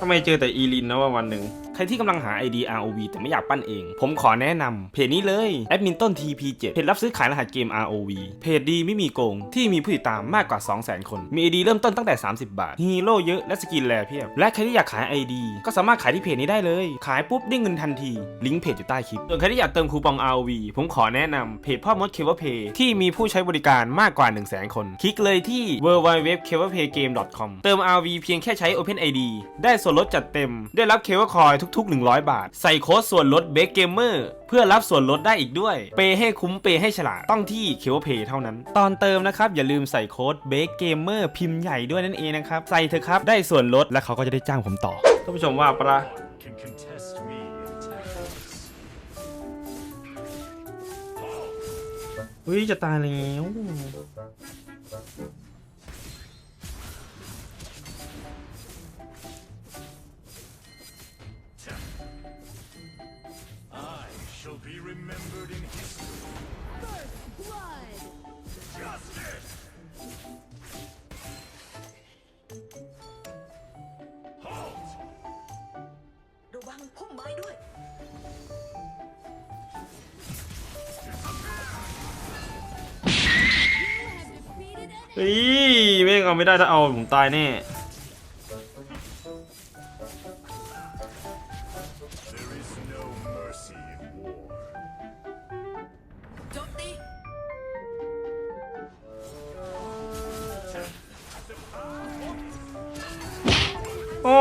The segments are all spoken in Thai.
ทำไมเจอแต่อีลินนะว่าวันหนึ่ง รที่กำลังหา ID ROV แต่ไม่อยากปั้นเอง ผมขอแนะนำเพจนี้เลยแอดมินต้น TP7 เพจรับซื้อขายรหัสเกม ROV เพจดีไม่มีโกง ที่มีผู้ติดตามมากกว่า 200,000 คน มี ID เริ่มต้นตั้งแต่ 30 บาทฮีโร่เยอะและสกินแรเพียบ และใครที่อยากขาย ID ก็สามารถขายที่เพจนี้ได้เลย ขายปุ๊บได้เงินทันที ลิงก์เพจอยู่ใต้คลิปส่วนใครที่อยากเติมคูปอง ROV ผมขอแนะนำเพจพ่อมดเคเว p เพที่มีผู้ใช้บริการมากกว่า 100,000 คน คลิกเลยที่ www.keverpaygame.com เติม RV เพียงแค่ใช้ OpenID ได้ส่วนลดจัดเต็ม ได้รับเคเวคอยทุกๆ 100 บาท ใส่โค้ดส่วนลดเบเกมเมอร์เพื่อรับส่วนลดได้อีกด้วย เปย์ให้คุ้มเปย์ให้ฉลาดต้องที่เคเวเพเท่านั้น ตอนเติมนะครับ อย่าลืมใส่โค้ดเบเกมเมอร์พิมพ์ใหญ่ด้วยนั่นเองนะครับ ใส่เถอะครับ ได้ส่วนลดและเขาก็จะได้จ้างผมต่อท่านผู้ชมว่าปะละ Can contest me in tactics. เฮ้ยจะตายแล้ว เฮ้ยแม่งเอาไม่ได้ถ้าเอาผมตายแน่โอ้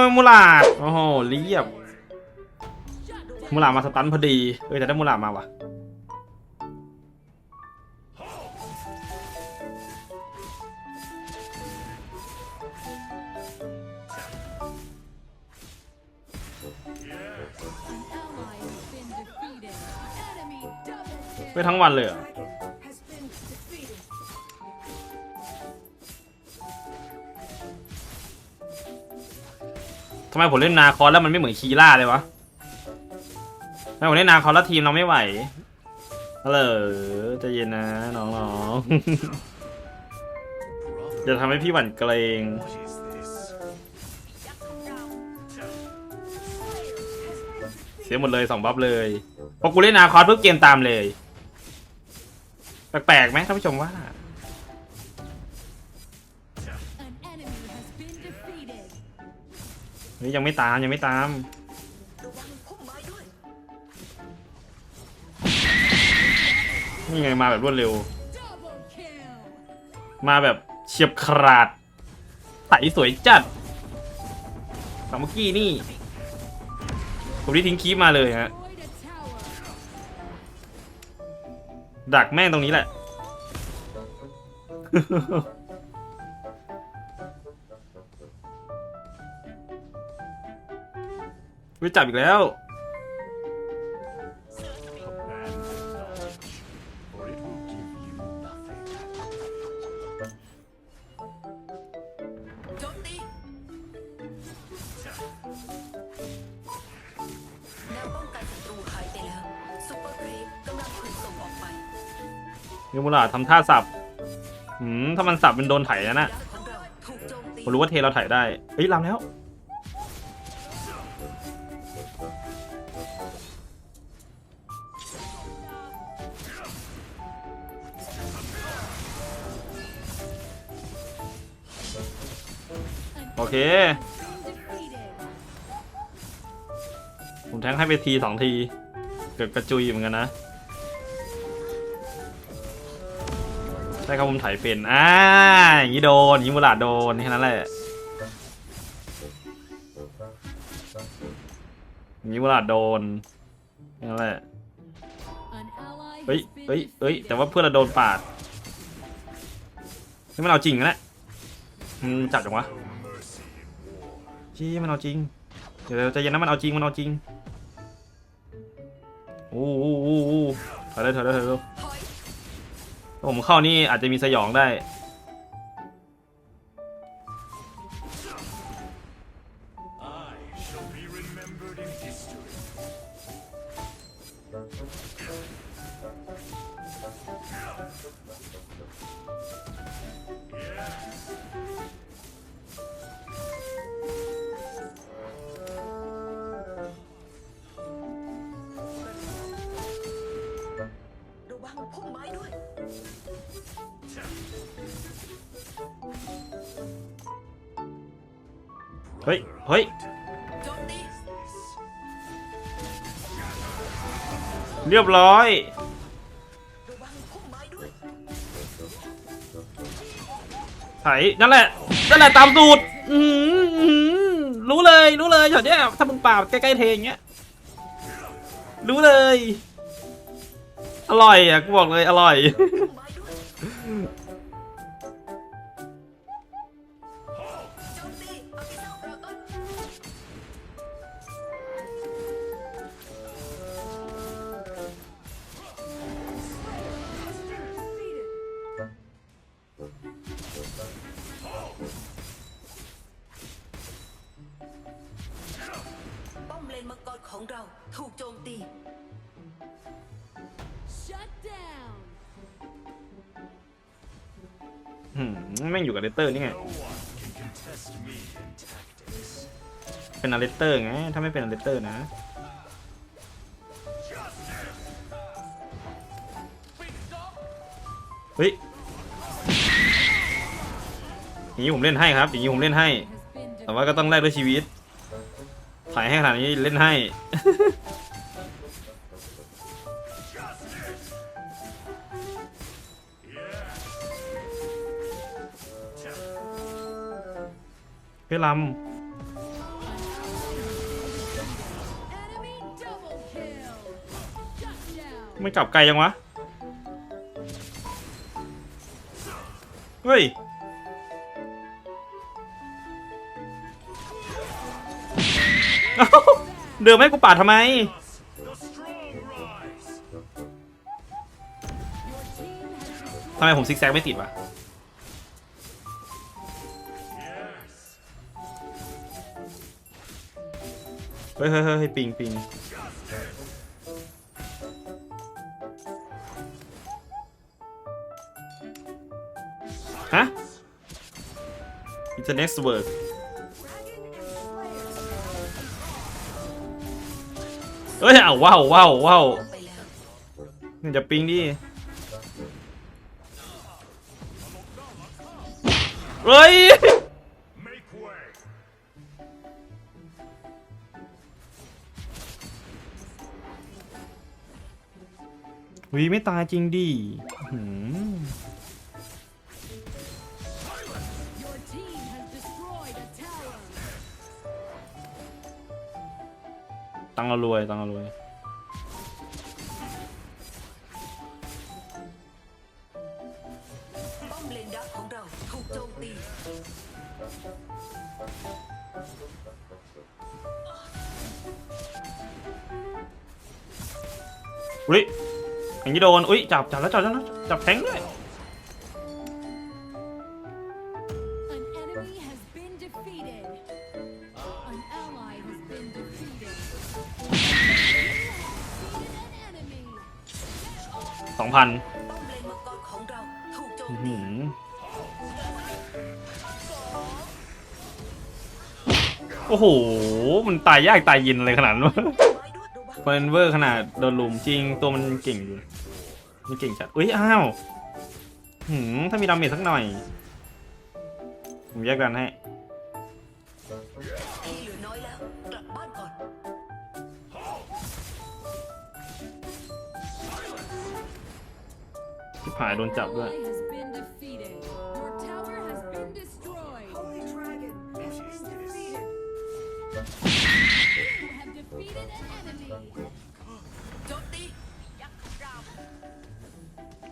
ยมูลาดโอ้โหเรียบมูลาดมาสตันพอดี เอ้ยแต่ได้มูลาดมาว่ะ ทั้งวันเลยเหรอ has been defeated ทำไมผมเล่นนาคอสแล้วมันไม่เหมือนคีล่าเลยวะทำไมผมเล่นนาคอสแล้วทีมเราไม่ไหวฮัลโหลใจเย็นนะน้องๆจะทำให้พี่หวั่นเกรง What is this? เสียหมดเลยสองบัฟเลยพอกูเล่นนาคอสปุ๊บเกมตามเลย แปลกๆไหมท่านผู้ชมว่า An enemy has been defeated. เฮ้ยยังไม่ตามยังไม่ตาม ระวังพุ่มไม้ด้วย นี่ไงมาแบบรวดเร็ว Double kill. มาแบบเฉียบขาดใสสวยจัดสามเมื่อกี้นี่ ผมที่ทิ้งคีบมาเลยฮะ Destroyed ดักแม่งตรงนี้แหละ วิจับอีกแล้ว เยมูลาทำท่าสับหืมถ้ามันสับมันโดนไถนะน่ะผมรู้ว่าเทเราไถได้เฮ้ยลำแล้ว โอเค ผมแทงให้ไปทีสองที เกิดกระจุยเหมือนกันนะ ใช่ครับผมไถเป็นอ่าอย่างนี้โดนอย่างนี้มูลาดโดนแค่นั้นแหละอย่างนี้มูลาดโดนแค่นั้นแหละเฮ้ยเฮ้ยเฮ้ยแต่ว่าเพื่อนเราโดนปาดนี่มันเอาจริงนะเนี่ยมันจับจังวะชี้มันเอาจริง เดี๋ยวใจเย็นนะมันเอาจริงมันเอาจริงโอ้โหถอยเลยถอยเลยถอยเลย ผมเข้านี่อาจจะมีสยองได้ เฮ้ย เฮ้ย เรียบร้อยระวังพุ่มไถ นั่นแหละ นั่นแหละตามสูตรรู้เลย รู้เลยช็อตเนี้ยถ้ามึงป่าบใกล้ๆเทอย่างเงี้ย รู้เลย อร่อยอะ กูบอกเลย อร่อย ของเราถูกโจมตี Shut down. อืมแม่งอยู่กับเลเตอร์นี่ไง No one can contest me in tactics. เป็นอเลเตอร์ไง ถ้าไม่เป็นอเลเตอร์นะ เฮ้ย อย่างนี้ผมเล่นให้ครับ อย่างนี้ผมเล่นให้ Has been แต่ว่าก็ต้องแลกด้วยชีวิต ถ่ายให้ขนาดนี้เล่นให้เฮ้ยลำไม่กลับไกลยังวะ เฮ้ย เอ้าดิมให้กูป่าทำไม ทำไมผมซิกแซกไม่ติดวะ เฮ้ยเฮ้ยเฮ้ยปิงปิงฮะ It's the next word เอ้ยอ้าวว้าวว้าวว้าวไปแล้วมึงจะปิงดิเฮ้ยวีไม่ตายจริงดิหืม ตังเรารวยตังเรารวย ป้อมเลนดักของเราถูกโจมตี อุ้ยอย่างนี้โดน อุ้ยจับจับแล้วจับแล้วจับแทงด้วย พันป้อมเลนมังกรของเราถูกโจมตีหืมโอ้โห มันตายยากตายเยินอะไรขนาดนั้นวะไม้ด้วยระวังคอนเวอร์ขนาดโดนลุมจริงตัวมันเก่งอยู่มันเก่งจัดอุ้ยอ้าวหืมถ้ามีดาเมจสักหน่อย ผมแยกกันให้ หายโดนจับด้วย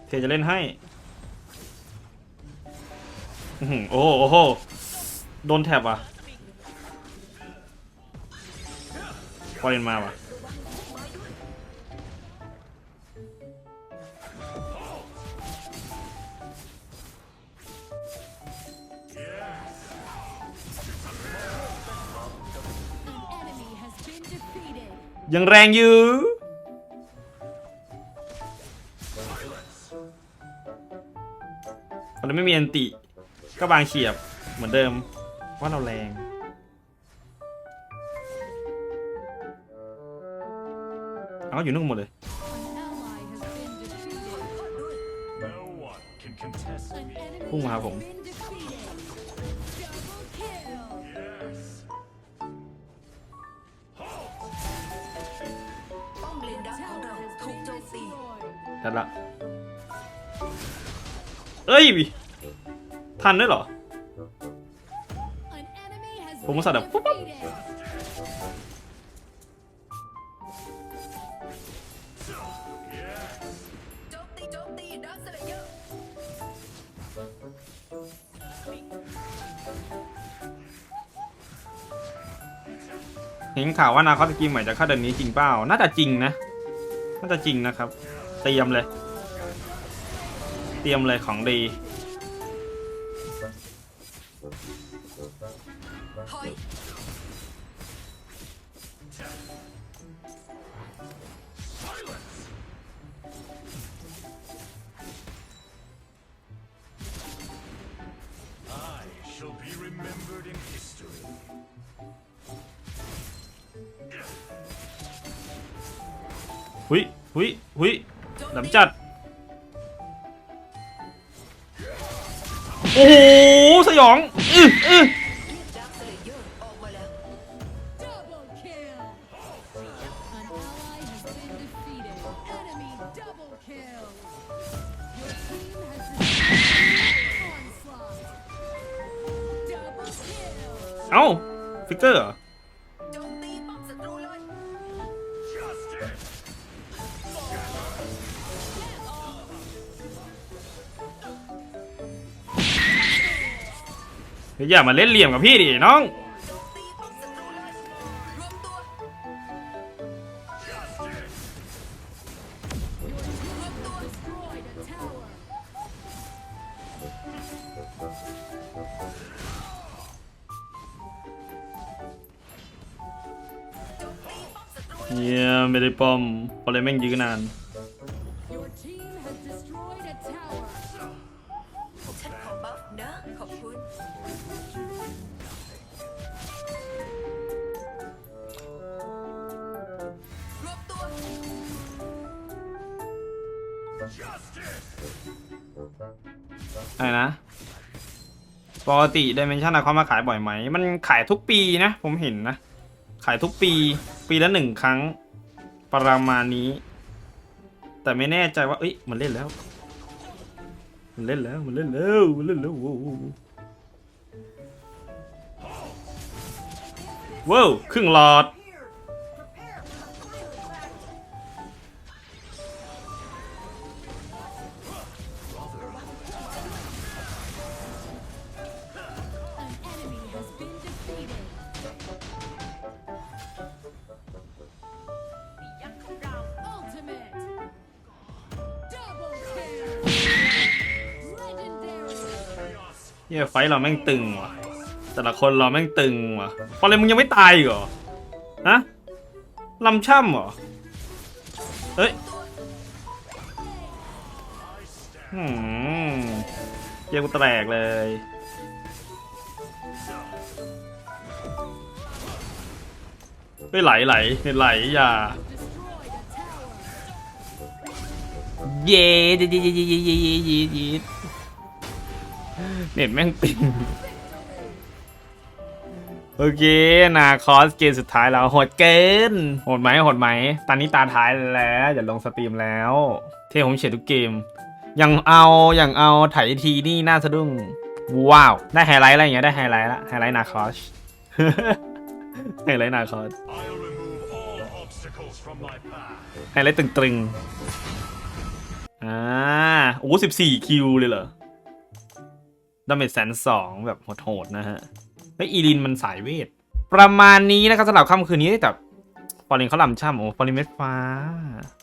เทจะเล่นให้โอ้โห โดนแถบอะพอเล่นมาว่ะ ยังแรงอยู่เราไม่มีอันติ ก็บางเฉียบเหมือนเดิมว่าเราแรงเอาอยู่นู่นหมดเลย An ally has been defeated. No one can contest ทันละเอ้ย ทันด้วยเหรอ An enemy has Cũng có been sao đâu. Phúc, phúc. defeated. โจมตีโจมตีดักสเลเยอร์เห็นข่าวว่านาคอสกีมใหม่จะเข้าเดือนนี้จริงเปล่า น่าจะจริงนะ น่าจะจริงนะครับ เตรียมเลย เตรียมเลยของดี หุ้ยหุ้ยหุ้ย đấm chặt โอ้โหสยองอืออือเอ้า ฟิกเกอร์เหรอ อย่ามาเล่นเหลี่ยมกับพี่ดิน้องเนี่ยไม่ได้ป้อมพอเลยแม่งยื้อนาน นะ ปกติดิเมนชันอะเขามาขายบ่อยไหม มันขายทุกปีนะ ผมเห็นนะ ขายทุกปี ปีละหนึ่งครั้ง ประมาณนี้ แต่ไม่แน่ใจว่า เอ้ย มันเล่นแล้ว มันเล่นแล้ว มันเล่นแล้ว มันเล่นแล้วโว้วว้าวครึ่งหลอด ฮียไฟเราแม่งตึงว่ะ แต่ละคนเราแม่งตึงว่ะพอเลยมึงยังไม่ตายเหรอฮะลำช่ำเหรอเฮ้ยหืมเยี่ยกูแตกเลยเฮ้ยไหลไหลเน็ตไหลอย่า Destroyed a tower. เย้เย้เย้เย้เย้เย้ เน็ตแม่งปิงโอเคนาคอสเกมสุดท้ายแล้วโหดเกินโหดไหมโหดไหม ตอนนี้ตาท้ายแล้วอย่าลงสตรีมแล้ว เท่ผมเฉียดทุกเกมยังเอาอย่างเอาไถทีนี่น่าสะดุ้ง ว้าว ได้ไฮไลท์อะไรอย่างเงี้ยได้ไฮไลท์ละไฮไลท์นาคอสไฮไลท์นาคอสไฮไลท์ตึงๆอ่าโอ้สิบสี่คิวเลยเหรอ ดาเมจแสนสองแบบโหดๆนะฮะไอ้วอีลินมันสายเวท ประมาณนี้นะครับสำหรับค่ำคืนนี้แต่ฟอรินเขาลำช่ำโอ้ฟอรินเม็ดฟ้า